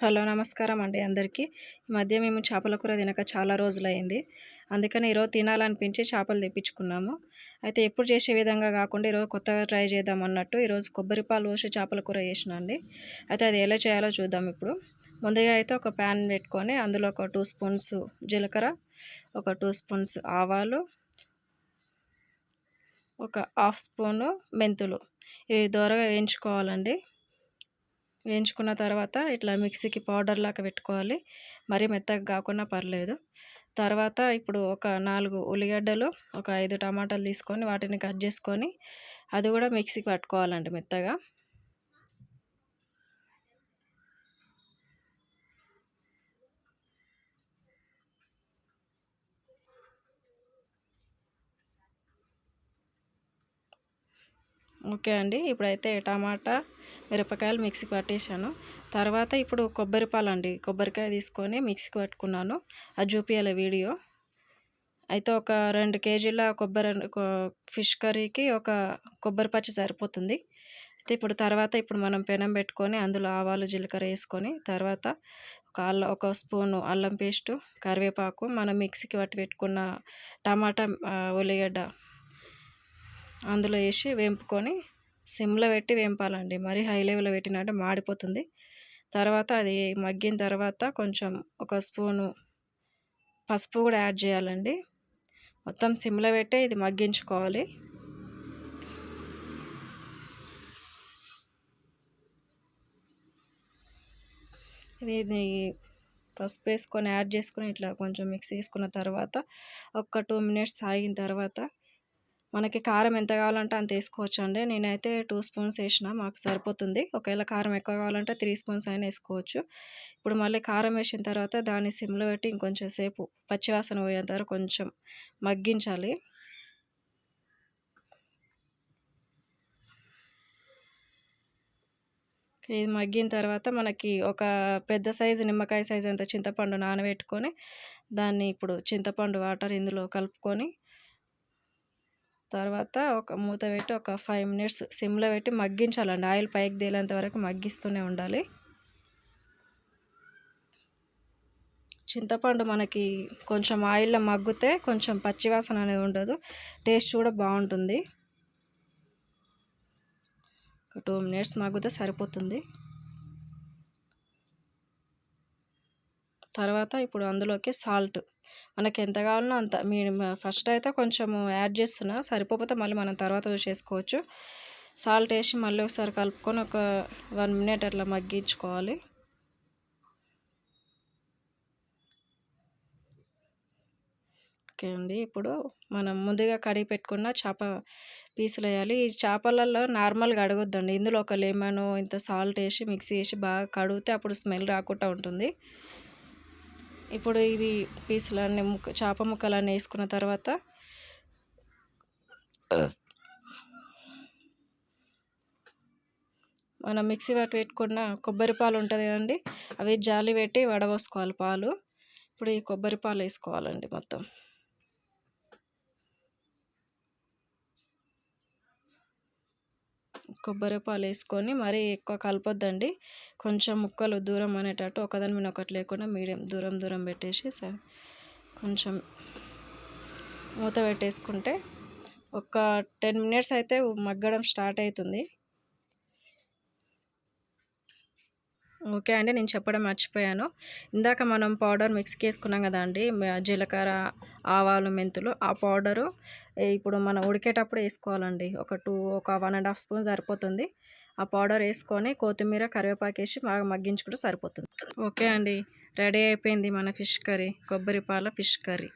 Hello నమస్కారం అండి అందరికీ. ఈ మధ్య మేము చేపల కూర తినక చాలా రోజులైంది. అందుకని ఈరోజు తినాలనిపించి చేపలు తెప్పించుకున్నాము. అయితే ఎప్పుడు చేసే విధంగా కాకుండా ఈరోజు కొత్తగా ట్రై చేద్దాం అన్నట్టు ఈరోజు కొబ్బరి పాలు పోసి చేపల కూర చేసిన అండి. అయితే అది ఎలా చేయాలో చూద్దాం ఇప్పుడు. ముందుగా అయితే ఒక ప్యాన్ పెట్టుకొని అందులో ఒక టూ స్పూన్స్ జీలకర్ర ఒక టూ స్పూన్స్ ఆవాలు ఒక హాఫ్ స్పూను మెంతులు. ఇవి దూరగా వేయించుకోవాలండి. వేయించుకున్న తర్వాత ఇట్లా మిక్సీకి పౌడర్ లాగా పెట్టుకోవాలి. మరీ మెత్తగా కాకుండా పర్లేదు. తర్వాత ఇప్పుడు ఒక నాలుగు ఉల్లిగడ్డలు ఒక ఐదు టమాటాలు తీసుకొని వాటిని కట్ చేసుకొని అది కూడా మిక్సీకి పట్టుకోవాలండి మెత్తగా. ఓకే అండి. ఇప్పుడైతే టమాటా మిరపకాయలు మిక్సీకి పట్టేశాను. తర్వాత ఇప్పుడు కొబ్బరి పాలు అండి కొబ్బరికాయ తీసుకొని మిక్సీకి పట్టుకున్నాను. అది చూపించాలి వీడియో. అయితే ఒక రెండు కేజీల కొబ్బరి ఫిష్ కర్రీకి ఒక కొబ్బరి పచ్చి సరిపోతుంది. అయితే ఇప్పుడు తర్వాత ఇప్పుడు మనం పెనం పెట్టుకొని అందులో ఆవాలు జీలకర్ర వేసుకొని తర్వాత ఒక అల్లం ఒక స్పూను అల్లం పేస్టు కరివేపాకు మనం మిక్సీకి పట్టి పెట్టుకున్న టమాటా ఉల్లిగడ్డ అందులో వేసి వేంపుకొని సిమ్లో పెట్టి వేంపాలండి. మరీ హై లెవెల్లో పెట్టినట్టే మాడిపోతుంది. తర్వాత అది మగ్గిన తర్వాత కొంచెం ఒక స్పూను పసుపు కూడా యాడ్ చేయాలండి. మొత్తం సిమ్లో పెట్టి ఇది మగ్గించుకోవాలి. ఇది పసుపు వేసుకొని యాడ్ చేసుకొని ఇట్లా కొంచెం మిక్స్ చేసుకున్న తర్వాత ఒక టూ మినిట్స్ ఆగిన తర్వాత మనకి కారం ఎంత కావాలంటే అంత వేసుకోవచ్చు అండి నేనైతే టూ స్పూన్స్ వేసిన మాకు సరిపోతుంది. ఒకవేళ కారం ఎక్కువ కావాలంటే త్రీ స్పూన్స్ అయినా వేసుకోవచ్చు. ఇప్పుడు మళ్ళీ కారం వేసిన తర్వాత దాన్ని సిమ్లో పెట్టి ఇంకొంచెం సేపు పచ్చివాసన పోయేంత వరకు కొంచెం మగ్గించాలి. ఇది మగ్గిన తర్వాత మనకి ఒక పెద్ద సైజు నిమ్మకాయ సైజు అంత చింతపండు నానబెట్టుకొని దాన్ని ఇప్పుడు చింతపండు వాటర్ ఇందులో కలుపుకొని తర్వాత ఒక మూత పెట్టి ఒక ఫైవ్ మినిట్స్ సిమ్లో పెట్టి మగ్గించాలండి. ఆయిల్ పైకి తేలేంత వరకు మగ్గిస్తూనే ఉండాలి. చింతపండు మనకి కొంచెం ఆయిల్లో మగ్గితే కొంచెం పచ్చివాసన అనేది ఉండదు. టేస్ట్ కూడా బాగుంటుంది. ఒక టూ మినిట్స్ మగ్గితే సరిపోతుంది. తర్వాత ఇప్పుడు అందులోకి సాల్ట్. మనకి ఎంత కావాలనో అంత. మీ ఫస్ట్ అయితే కొంచెం యాడ్ చేస్తున్నా. సరిపోతే మళ్ళీ మనం తర్వాత చేసుకోవచ్చు. సాల్ట్ వేసి మళ్ళీ ఒకసారి కలుపుకొని ఒక వన్ మినిట్ అట్లా మగ్గించుకోవాలి. ఓకే అండి. ఇప్పుడు మనం ముందుగా కడిగి పెట్టుకున్న చేప పీసులు వేయాలి. ఈ చేపలలో నార్మల్గా అడగొద్దండి. ఇందులో ఒక లెమన్ ఇంత సాల్ట్ వేసి మిక్సీ వేసి బాగా కడిగితే అప్పుడు స్మెల్ రాకుండా ఉంటుంది. ఇప్పుడు ఇవి పీసులన్నీ ముక్క చేప ముక్కలన్నీ వేసుకున్న తర్వాత మనం మిక్సీ పట్టు పెట్టుకున్న కొబ్బరి పాలు ఉంటుంది కదండి అవి జాలి పెట్టి వడబోసుకోవాలి పాలు. ఇప్పుడు ఈ కొబ్బరి పాలు వేసుకోవాలండి మొత్తం. కొబ్బరి పాలు వేసుకొని మరీ ఎక్కువ కలపొద్దండి. కొంచెం ముక్కలు దూరం అనేటట్టు ఒకదాని మీద ఒకటి లేకుండా మీడియం దూరం దూరం పెట్టేసి కొంచెం మూత పెట్టేసుకుంటే ఒక టెన్ మినిట్స్ అయితే మగ్గడం స్టార్ట్ అవుతుంది. ఓకే అండి నేను చెప్పడం మర్చిపోయాను. ఇందాక మనం పౌడర్ మిక్స్కి వేసుకున్నాం కదా అండి జీలకర్ర ఆవాలు మెంతులు ఆ పౌడరు ఇప్పుడు మనం ఉడికేటప్పుడు వేసుకోవాలండి. ఒక టూ ఒక వన్ అండ్ హాఫ్ స్పూన్ సరిపోతుంది. ఆ పౌడర్ వేసుకొని కొత్తిమీర కరివేపాకు వేసి బాగా మగ్గించుకుంటే సరిపోతుంది. ఓకే అండి రెడీ అయిపోయింది మన ఫిష్ కర్రీ కొబ్బరి పాల ఫిష్ కర్రీ.